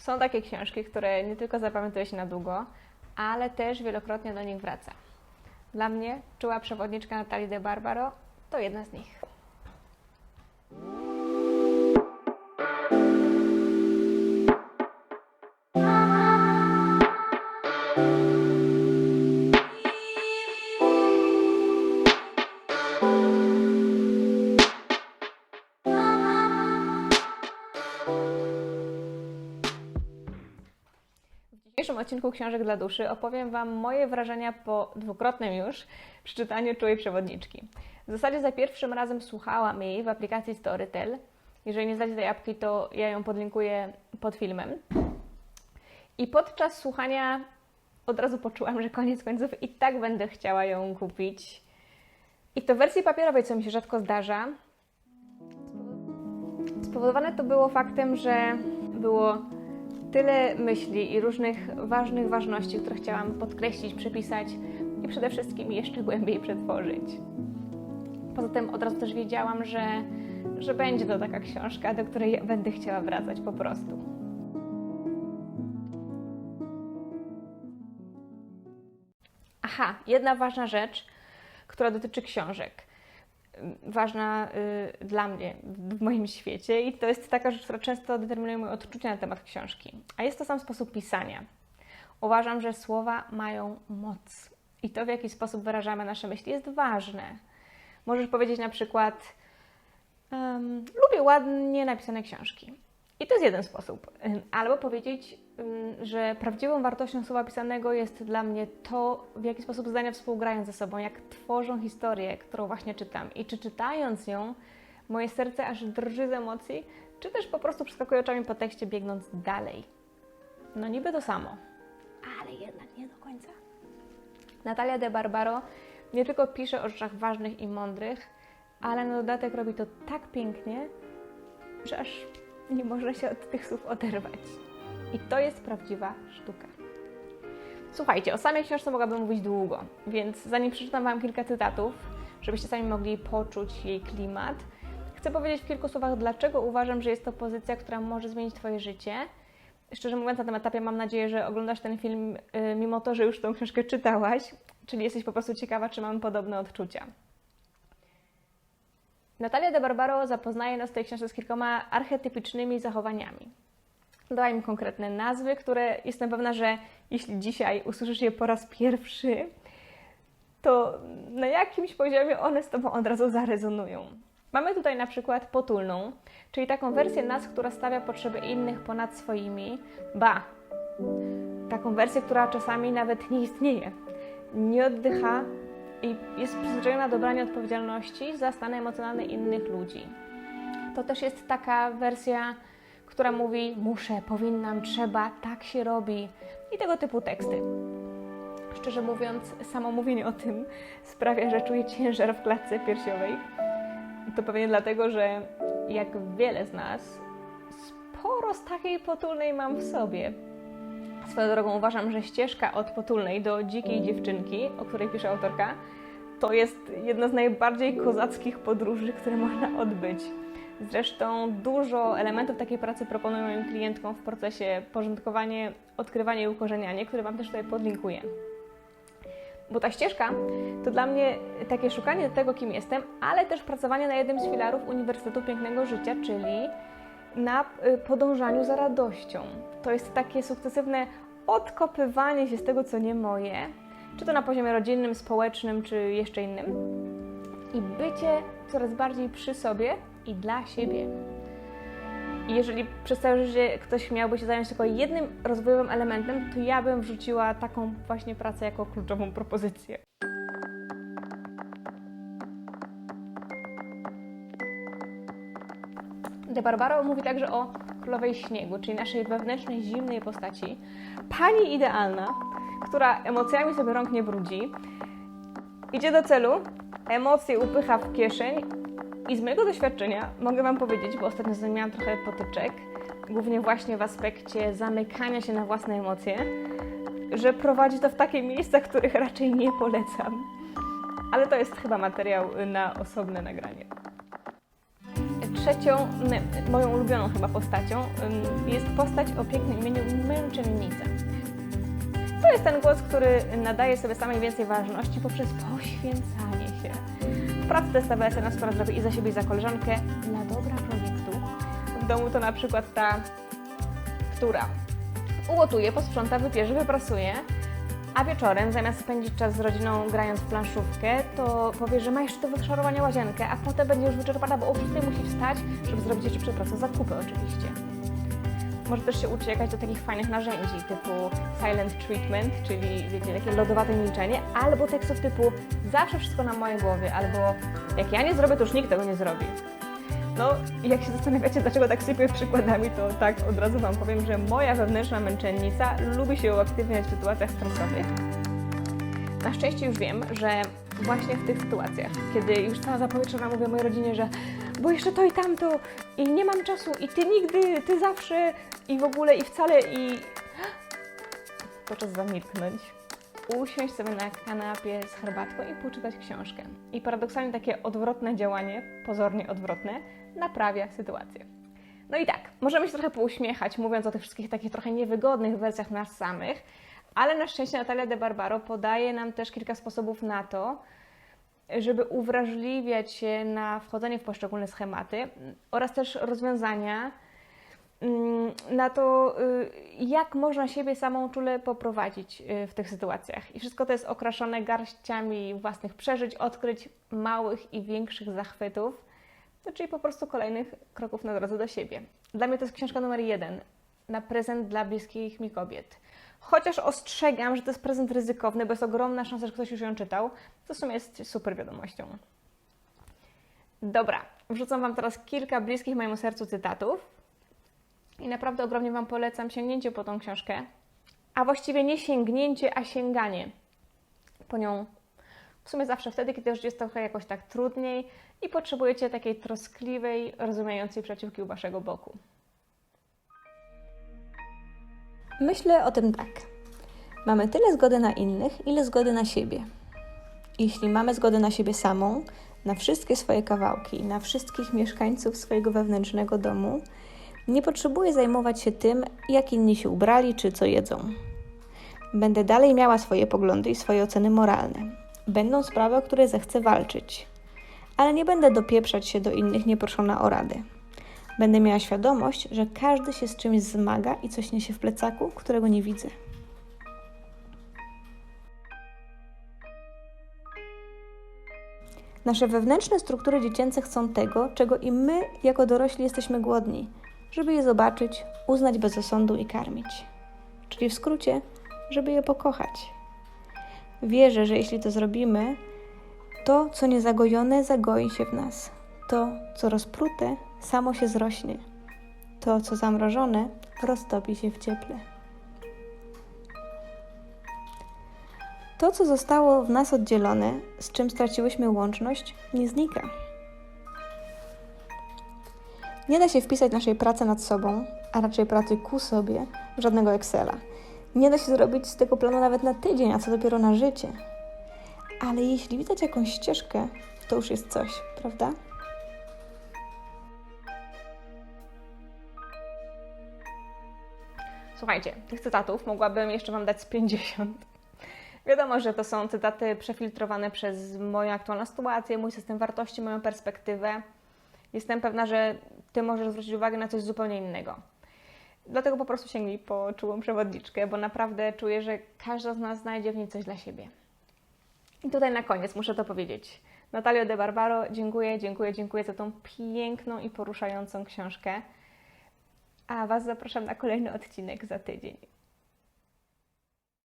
Są takie książki, które nie tylko zapamiętuje się na długo, ale też wielokrotnie do nich wraca. Dla mnie czuła przewodniczka Natalii de Barbaro to jedna z nich. Odcinku Książek dla Duszy opowiem Wam moje wrażenia po dwukrotnym już przeczytaniu Czułej Przewodniczki. W zasadzie za pierwszym razem słuchałam jej w aplikacji Storytel. Jeżeli nie znacie tej apki, to ja ją podlinkuję pod filmem. I podczas słuchania od razu poczułam, że koniec końców i tak będę chciała ją kupić. I to w wersji papierowej, co mi się rzadko zdarza. Spowodowane to było faktem, że było tyle myśli i różnych ważnych ważności, które chciałam podkreślić, przepisać i przede wszystkim jeszcze głębiej przetworzyć. Poza tym od razu też wiedziałam, że, że będzie to taka książka, do której będę chciała wracać po prostu. Aha, jedna ważna rzecz, która dotyczy książek. Ważna y, dla mnie w moim świecie, i to jest taka rzecz, która często determinuje moje odczucia na temat książki. A jest to sam sposób pisania. Uważam, że słowa mają moc i to, w jaki sposób wyrażamy nasze myśli, jest ważne. Możesz powiedzieć na przykład: um, Lubię ładnie napisane książki. I to jest jeden sposób. Albo powiedzieć, że prawdziwą wartością słowa pisanego jest dla mnie to, w jaki sposób zdania współgrają ze sobą, jak tworzą historię, którą właśnie czytam. I czy czytając ją, moje serce aż drży z emocji, czy też po prostu przeskakuje oczami po tekście, biegnąc dalej. No niby to samo, ale jednak nie do końca. Natalia de Barbaro nie tylko pisze o rzeczach ważnych i mądrych, ale na dodatek robi to tak pięknie, że aż nie można się od tych słów oderwać. I to jest prawdziwa sztuka. Słuchajcie, o samej książce mogłabym mówić długo, więc zanim przeczytam Wam kilka cytatów, żebyście sami mogli poczuć jej klimat, chcę powiedzieć w kilku słowach, dlaczego uważam, że jest to pozycja, która może zmienić Twoje życie. Szczerze mówiąc, na tym etapie mam nadzieję, że oglądasz ten film, y, mimo to, że już tą książkę czytałaś, czyli jesteś po prostu ciekawa, czy mamy podobne odczucia. Natalia de Barbaro zapoznaje nas w tej książce z kilkoma archetypicznymi zachowaniami. Dała im konkretne nazwy, które jestem pewna, że jeśli dzisiaj usłyszysz je po raz pierwszy, to na jakimś poziomie one z Tobą od razu zarezonują. Mamy tutaj na przykład potulną, czyli taką wersję nas, która stawia potrzeby innych ponad swoimi, ba, taką wersję, która czasami nawet nie istnieje, nie oddycha i jest przyzwyczajona do brania odpowiedzialności za stany emocjonalne innych ludzi. To też jest taka wersja, która mówi muszę, powinnam, trzeba, tak się robi i tego typu teksty. Szczerze mówiąc, samo mówienie o tym sprawia, że czuję ciężar w klatce piersiowej. To pewnie dlatego, że jak wiele z nas, sporo z takiej potulnej mam w sobie. Swoją drogą uważam, że ścieżka od potulnej do dzikiej dziewczynki, o której pisze autorka, to jest jedna z najbardziej kozackich podróży, które można odbyć. Zresztą dużo elementów takiej pracy proponuję moim klientkom w procesie porządkowanie, odkrywanie i ukorzenianie, które Wam też tutaj podlinkuję. Bo ta ścieżka to dla mnie takie szukanie tego, kim jestem, ale też pracowanie na jednym z filarów Uniwersytetu Pięknego Życia, czyli na y, podążaniu za radością. To jest takie sukcesywne odkopywanie się z tego, co nie moje, czy to na poziomie rodzinnym, społecznym, czy jeszcze innym, i bycie coraz bardziej przy sobie i dla siebie. I jeżeli przez całe życie ktoś miałby się zająć tylko jednym rozwojowym elementem, to ja bym wrzuciła taką właśnie pracę jako kluczową propozycję. De Barbaro mówi także o królowej śniegu, czyli naszej wewnętrznej, zimnej postaci. Pani idealna, która emocjami sobie rąk nie brudzi, idzie do celu, emocje upycha w kieszeń i z mojego doświadczenia mogę Wam powiedzieć, bo ostatnio z trochę potyczek, głównie właśnie w aspekcie zamykania się na własne emocje, że prowadzi to w takie miejsca, których raczej nie polecam. Ale to jest chyba materiał na osobne nagranie. Trzecią, moją ulubioną chyba postacią, jest postać o pięknym imieniu Męczennica. To jest ten głos, który nadaje sobie samej więcej ważności poprzez poświęcanie się. W pracy testowała się nas coraz lepiej i za siebie, i za koleżankę dla dobra projektu. W domu to na przykład ta, która ułotuje, posprząta, wypierze, wyprasuje, a wieczorem zamiast spędzić czas z rodziną grając w planszówkę, to powie, że ma jeszcze do wyszarowania łazienkę, a potem będzie już wyczerpana, bo o 6 musi wstać, żeby zrobić jeszcze przed pracą zakupy oczywiście. Może też się jakaś do takich fajnych narzędzi typu silent treatment, czyli wiecie, takie lodowate milczenie, albo tekstów typu zawsze wszystko na mojej głowie, albo jak ja nie zrobię, to już nikt tego nie zrobi. No, jak się zastanawiacie, dlaczego tak sypię przykładami, to tak od razu Wam powiem, że moja wewnętrzna męczennica lubi się uaktywniać w sytuacjach stresowych. Na szczęście już wiem, że właśnie w tych sytuacjach, kiedy już cała zapowietrzona mówię mojej rodzinie, że bo jeszcze to i tamto i nie mam czasu i ty nigdy, ty zawsze i w ogóle i wcale i... To czas zamilknąć. Usiąść sobie na kanapie z herbatką i poczytać książkę. I paradoksalnie takie odwrotne działanie, pozornie odwrotne, naprawia sytuację. No i tak, możemy się trochę pouśmiechać, mówiąc o tych wszystkich takich trochę niewygodnych wersjach nas samych, ale na szczęście Natalia de Barbaro podaje nam też kilka sposobów na to, żeby uwrażliwiać się na wchodzenie w poszczególne schematy oraz też rozwiązania mm, na to, y, jak można siebie samą czule poprowadzić y, w tych sytuacjach. I wszystko to jest okraszone garściami własnych przeżyć, odkryć, małych i większych zachwytów, no, czyli po prostu kolejnych kroków na drodze do siebie. Dla mnie to jest książka numer jeden na prezent dla bliskich mi kobiet. Chociaż ostrzegam, że to jest prezent ryzykowny, bo jest ogromna szansa, że ktoś już ją czytał, to w sumie jest super wiadomością. Dobra, wrzucam Wam teraz kilka bliskich mojemu sercu cytatów i naprawdę ogromnie Wam polecam sięgnięcie po tą książkę, a właściwie nie sięgnięcie, a sięganie po nią w sumie zawsze wtedy, kiedy już jest trochę jakoś tak trudniej i potrzebujecie takiej troskliwej, rozumiejącej przyjaciółki u Waszego boku. Myślę o tym tak. Mamy tyle zgody na innych, ile zgody na siebie. Jeśli mamy zgodę na siebie samą, na wszystkie swoje kawałki, na wszystkich mieszkańców swojego wewnętrznego domu, nie potrzebuję zajmować się tym, jak inni się ubrali czy co jedzą. Będę dalej miała swoje poglądy i swoje oceny moralne. Będą sprawy, o które zechcę walczyć. Ale nie będę dopieprzać się do innych nieproszona o radę. Będę miała świadomość, że każdy się z czymś zmaga i coś niesie w plecaku, którego nie widzę. Nasze wewnętrzne struktury dziecięce chcą tego, czego i my, jako dorośli, jesteśmy głodni, żeby je zobaczyć, uznać bez osądu i karmić. Czyli w skrócie, żeby je pokochać. Wierzę, że jeśli to zrobimy, to, co niezagojone, zagoi się w nas. To, co rozprute, samo się zrośnie. To, co zamrożone, roztopi się w cieple. To, co zostało w nas oddzielone, z czym straciłyśmy łączność, nie znika. Nie da się wpisać naszej pracy nad sobą, a raczej pracy ku sobie, w żadnego Excela. Nie da się zrobić z tego planu nawet na tydzień, a co dopiero na życie. Ale jeśli widać jakąś ścieżkę, to już jest coś, prawda? Słuchajcie, tych cytatów mogłabym jeszcze Wam dać z 50. Wiadomo, że to są cytaty przefiltrowane przez moją aktualną sytuację, mój system wartości, moją perspektywę. Jestem pewna, że Ty możesz zwrócić uwagę na coś zupełnie innego. Dlatego po prostu sięgnij po czułą przewodniczkę, bo naprawdę czuję, że każda z nas znajdzie w niej coś dla siebie. I tutaj na koniec muszę to powiedzieć. Natalio de Barbaro, dziękuję, dziękuję, dziękuję za tą piękną i poruszającą książkę. A Was zapraszam na kolejny odcinek za tydzień.